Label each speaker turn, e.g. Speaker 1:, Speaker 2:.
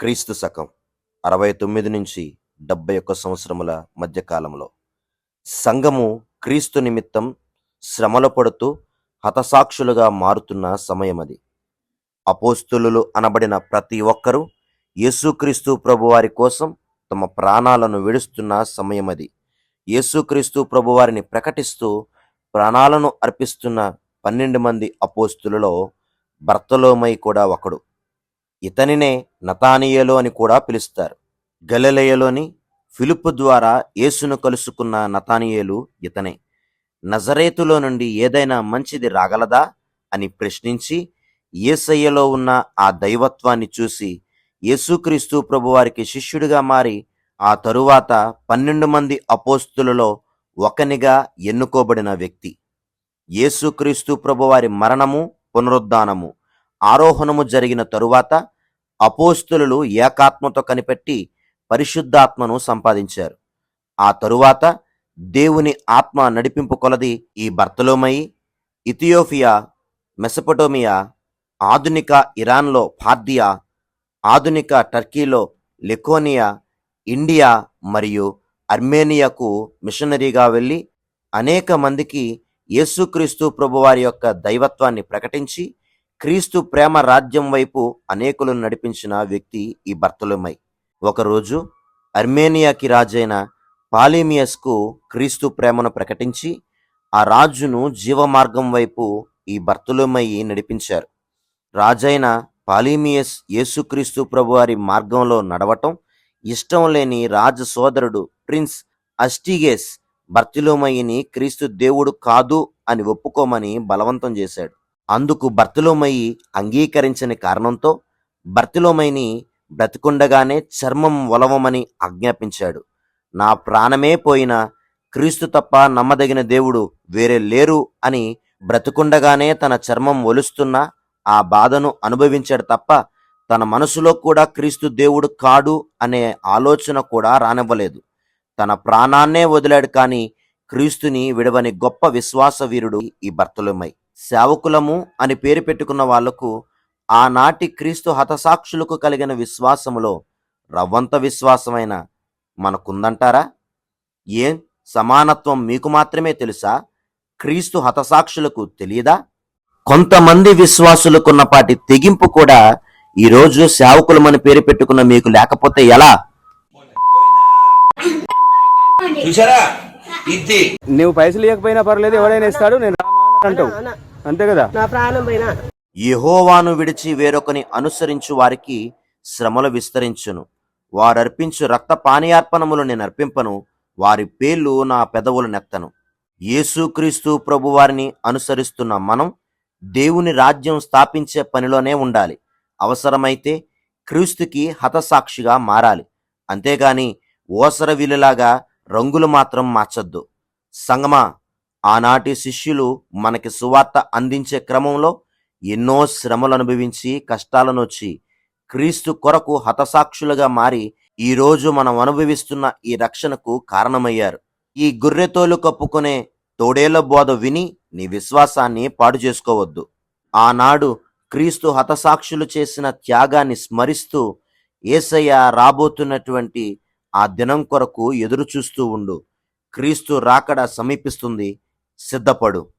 Speaker 1: క్రీస్తు శకం అరవై తొమ్మిది నుంచి డెబ్బై ఒక్క సంవత్సరముల మధ్యకాలంలో సంఘము క్రీస్తు నిమిత్తం శ్రమలు పడుతూ హతసాక్షులుగా మారుతున్న సమయమది. అపోస్తులు అనబడిన ప్రతి ఒక్కరూ యేసుక్రీస్తు ప్రభువారి కోసం తమ ప్రాణాలను విడుస్తున్న సమయమది. యేసుక్రీస్తు ప్రభువారిని ప్రకటిస్తూ ప్రాణాలను అర్పిస్తున్న పన్నెండు మంది అపోస్తులలో భర్తలోమై కూడా ఒకడు. ఇతనినే నతానియేలు అని కూడా పిలుస్తారు. గలలయలోని ఫిలుపు ద్వారా యేసును కలుసుకున్న నతానియేలు ఇతనే. నజరేతులో నుండి ఏదైనా మంచిది రాగలదా? అని ప్రశ్నించి యేసయ్యలో ఉన్న ఆ దైవత్వాన్ని చూసి యేసుక్రీస్తు ప్రభువారికి శిష్యుడిగా మారి ఆ తరువాత పన్నెండు మంది అపోస్తులలో ఒకనిగా ఎన్నుకోబడిన వ్యక్తి. యేసుక్రీస్తు ప్రభువారి మరణము పునరుద్ధానము ఆరోహణము జరిగిన తరువాత అపోస్తులు ఏకాత్మతో కనిపెట్టి పరిశుద్ధాత్మను సంపాదించారు. ఆ తరువాత దేవుని ఆత్మ నడిపింపు కొలది ఈ బర్తలోమయి ఇథియోపియా మెసపటోమియా ఆధునిక ఇరాన్లో పార్దియా ఆధునిక టర్కీలో లెకోనియా ఇండియా మరియు అర్మేనియాకు మిషనరీగా వెళ్ళి అనేక మందికి యేసుక్రీస్తు ప్రభువారి యొక్క దైవత్వాన్ని ప్రకటించి క్రీస్తు ప్రేమ రాజ్యం వైపు అనేకులను నడిపించిన వ్యక్తి ఈ భర్తలుమై ఒకరోజు అర్మేనియాకి రాజైన పాలిమియస్కు క్రీస్తు ప్రేమను ప్రకటించి ఆ రాజును జీవమార్గం వైపు ఈ బర్తలుమయ్యి నడిపించారు. రాజైన పాలిమియస్ యేసుక్రీస్తు ప్రభువారి మార్గంలో నడవటం ఇష్టం లేని రాజ సోదరుడు ప్రిన్స్ అస్టిగేస్ బర్తిలోమయ్యిని క్రీస్తు దేవుడు కాదు అని ఒప్పుకోమని బలవంతం చేశాడు. అందుకు భర్తలోమయ్యి అంగీకరించని కారణంతో బర్తిలోమయ్యిని బ్రతికుండగానే చర్మం ఒలవమని ఆజ్ఞాపించాడు. నా ప్రాణమే పోయినా క్రీస్తు తప్ప నమ్మదగిన దేవుడు వేరే లేరు అని బ్రతికుండగానే తన చర్మం ఒలుస్తున్న ఆ బాధను అనుభవించాడు తప్ప తన మనసులో కూడా క్రీస్తు దేవుడు కాడు అనే ఆలోచన కూడా రానివ్వలేదు. తన ప్రాణాన్నే వదిలాడు కానీ క్రీస్తుని విడవని గొప్ప విశ్వాస వీరుడు ఈ భర్తలుమై సేవకులము అని పేరు పెట్టుకున్న వాళ్ళకు ఆనాటి క్రీస్తు హతసాక్షులకు కలిగిన విశ్వాసములో రవ్వంత విశ్వాసమైన మనకుందంటారా? ఏం? సమానత్వం మీకు మాత్రమే తెలుసా? క్రీస్తు హతసాక్షులకు తెలియదా కొంతమంది విశ్వాసులకున్నపాటి తెగింపు కూడా ఈరోజు సేవకులమని పేరు పెట్టుకున్న మీకు లేకపోతే ఎలా?
Speaker 2: చూసారా ఇది.
Speaker 3: నువ్వు పైసలు ఇవ్వకపోయినా పర్లేదు ఎవడైనా ఇస్తాడు నేను అంటావు. అంతే కదా?
Speaker 4: నా ప్రాణం పోయినా.
Speaker 1: యహోవాను విడిచి వేరొకని అనుసరించు వారికి శ్రమలు విస్తరించును. వారర్పించు రక్త పానీయార్పణములు నేను అర్పింపను వారి పేర్లు నా పెదవులు నెత్తను. యేసుక్రీస్తు ప్రభువారిని అనుసరిస్తున్న మనం దేవుని రాజ్యం స్థాపించే పనిలోనే ఉండాలి. అవసరమైతే క్రీస్తుకి హతసాక్షిగా మారాలి. అంతేగాని ఓసర విలులాగా రంగులు మాత్రం మార్చొద్దు. సంగమా ఆనాటి శిష్యులు మనకి సువార్త అందించే క్రమంలో ఎన్నో శ్రమలు అనుభవించి కష్టాలను వచ్చి క్రీస్తు కొరకు హతసాక్షులుగా మారి ఈ రోజు మనం అనుభవిస్తున్న ఈ రక్షణకు కారణమయ్యారు. ఈ గుర్రెతోలు కప్పుకునే తోడేల బోధ విని నీ విశ్వాసాన్ని పాడు చేసుకోవద్దు. ఆనాడు క్రీస్తు హతసాక్షులు చేసిన త్యాగాన్ని స్మరిస్తూ ఏసయ్య రాబోతున్నటువంటి ఆ దినం కొరకు ఎదురు చూస్తూ ఉండు. క్రీస్తు రాకడ సమీపిస్తుంది. సిద్ధపడు.